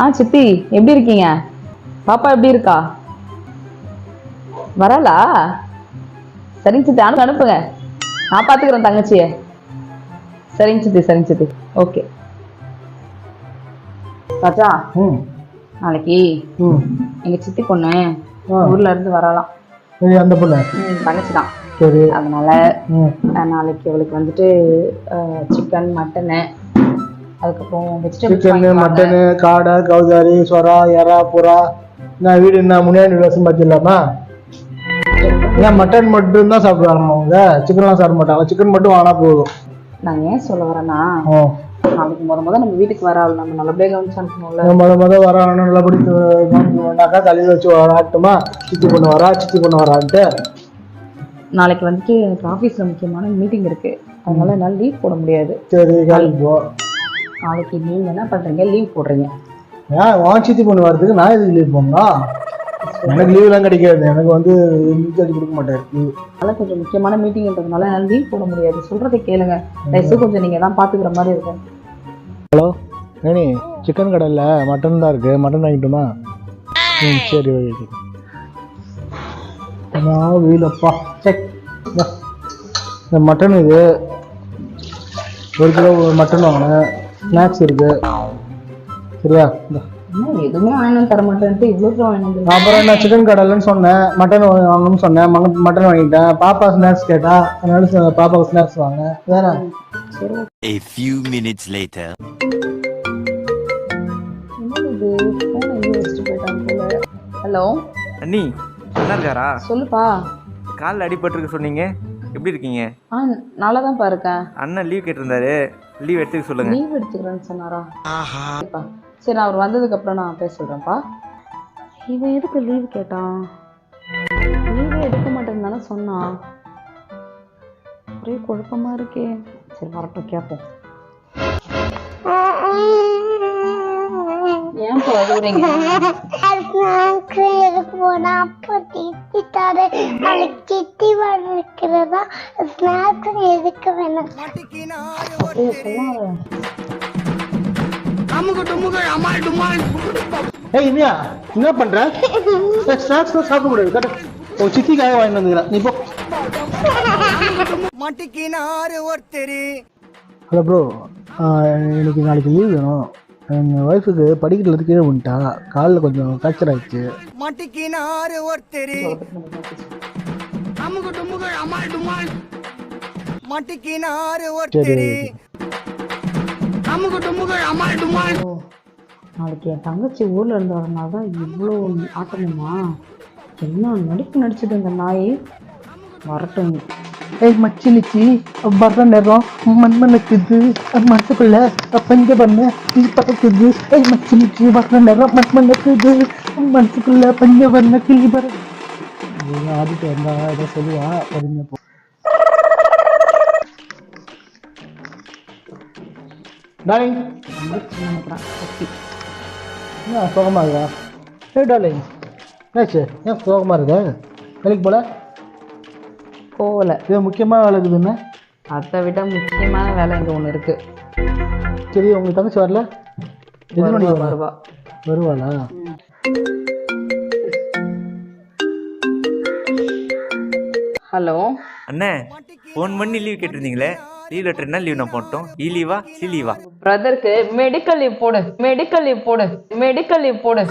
ஆ சித்தி எப்படி இருக்கீங்க? பாப்பா எப்படி இருக்கா? வரலா? சரிங்க சித்தி அனு அனுப்புங்க. நான் பார்த்துக்கிறேன் தங்கச்சியை. சரிங்க சித்தி சரிங்க சித்தி. ஓகே. ராஜா நாளைக்கு எங்க சித்தி பொண்ணு. ஊர்ல இருந்து வரலாம். அந்த பொண்ணு? தங்கச்சி தான் சரி. அதனால நாளைக்கு அவளுக்கு வந்துட்டு சிக்கன் மட்டனு அதுக்கப்புறம் சிக்கனு வெஜிடபிள்ஸ் மட்டனு காடை கவுதாரி சொரா எறா புறா. நான் வீடு என்ன முனியாண்டி விலாசம் பார்த்துலாமா ஏன் மட்டன் மட்டும் தான் சாப்பிடுவாங்க அவங்க? சிக்கன்லாம் சாப்பிட மாட்டாங்க சிக்கன் மட்டும் வாங்கினா போதும். நான் ஏன் சொல்ல வரேன்னா நாளைக்கு முத முத நம்ம வீட்டுக்கு வர ஆள் நம்ம நல்லபடியாக கவனிச்சு அனுப்பணும்ல முத முத வரான்னு நல்லபடி கவனிக்கணும்னாக்கா தலையில் வச்சு வராட்டுமா சித்தி பொண்ணு வரா சித்தி பொண்ணு வரான்ட்டு. நாளைக்கு வந்துட்டு எனக்கு ஆஃபீஸில் முக்கியமான மீட்டிங் இருக்கு. அதனால என்னால் லீவ் போட முடியாது. சரி போ. நாளைக்கு நீங்கள் என்ன பண்ணுறீங்க லீவ் போடுறீங்க. ஏன் உன் சித்தி பொண்ணு வரதுக்கு நான் எதுக்கு லீவ் பண்ணணும் எனக்கு லீவ்லாம் கிடைக்காது. எனக்கு வந்து ரீசார்ஜ் கொடுக்க மாட்டார். லீவ் அதனால கொஞ்சம் முக்கியமான மீட்டிங்ன்றதுனால என்னால் லீவ் போட முடியாது. சொல்கிறத கேளுங்க. தயவுசு கொஞ்சம் நீங்கள் தான் பார்த்துக்கிற மாதிரி இருக்கும் ஹலோ ஏனி சிக்கன் கடையில் மட்டன் தான் இருக்குது மட்டன் வாங்கிட்டுமா? ம் சரி ஓகே வீலப்பா? செக் இந்த மட்டன் இது. ஒரு கிலோ மட்டன் வாங்கினேன். ஸ்நாக்ஸ் இருக்கு. சரியா? எதுவுமே வாங்கினு தர மாட்டேன்ட்டு இவ்வளோ அப்புறம் நான் சிக்கன் கடையிலன்னு சொன்னேன் மட்டன் வாங்கணும்னு சொன்னேன் மட்டன் வாங்கிட்டேன் பாப்பா ஸ்நாக்ஸ் கேட்டா அதனால பாப்பாவுக்கு ஸ்நாக்ஸ் வாங்க வேற? A few minutes later. Hello? அண்ணி நல்லா இருக்காரா? சொல்லுப்பா. காலில் அடிபட்டிருக்கு சொன்னீங்க. எப்படி இருக்கீங்க? ஆ நல்லா தான் இருக்கேன். அண்ணன் லீவ் கேட்டிருந்தாரு. லீவ் எடுத்துக்க சொல்லுங்க. லீவ் எடுத்துக்கிறேன்னு சொன்னாரா? சரிப்பா சரி நான் அவர் வந்ததுக்கு அப்புறம் நான் பேச சொல்றேன்ப்பா. இவன் எதுக்கு லீவ் கேட்டான்? லீவே எடுக்க மாட்டேன்னு தானே சொன்னான் ஒரே குழப்பமா இருக்கே. சரி வரட்டும் கேட்போம் ஏன் போறீங்க எதுக்கு போனா அப்பா திட்டாரு நாளைக்கு சித்தி வளர்க்கிறதா ஸ்நாக்ஸ் எதுக்கு வேணும்? ஏய், இனியா என்ன பண்ற? ஸ்நாக்ஸ் சாப்பிட கூடாது கரெக்ட் உன் சித்திக்காக வாங்கிட்டு வந்துக்கிறேன் நீ போ. ஹலோ ப்ரோ எனக்கு நாளைக்கு லீவ் வேணும். எங்கள் ஒய்ஃபுக்கு படிக்கட்டில் இருந்து கீழே வந்துட்டா காலில் கொஞ்சம் ஃப்ராக்சர் ஆயிடுச்சு. சரி. ஓ, நாளைக்கு என் தங்கச்சி ஊர்ல இருந்து வரனால தான் இவ்வளோ ஆட்டமுமா? என்ன நடிப்பு நடிச்சது இந்த நாய்? வரட்டும் ஏய் மச்சி நிச்சி வர்ற நேரம் மண்மனுக்குது மனசுக்குள்ள பஞ்ச பண்ண இது பறக்குது ஏய் மச்சி நிச்சி வர்ற நேரம் மண்மனுக்குது மனசுக்குள்ள பஞ்ச பண்ண கிளி பற ஆதிட்டு வந்தா ஏதோ சொல்லுவா பொறுமையா போ டாலிங் சோகமாக என்ன இருக்கா ஏய் டாலிங் என்னாச்சு ஏன் சோகமா இருக்க வேலைக்கு போல போகல இது முக்கியமான வேலை இருக்குதுன்னு அதை விட முக்கியமான வேலை இங்க ஒண்ணு இருக்கு. சரி உங்க தங்கச்சி வரல? எத்தனை மணிக்கு வருவா, வருவா. வருவா வருவாளா? ஹலோ. அண்ணே ஃபோன் பண்ணி லீவ் கேட்டிருந்தீங்களே? லீவ் லெட்டர் என்ன லீவ் நான் போட்டோம்? இ லீவா சி லீவா பிரதருக்கு மெடிக்கல் லீவ் போடு மெடிக்கல் லீவ் போடு மெடிக்கல் லீவ் போடு.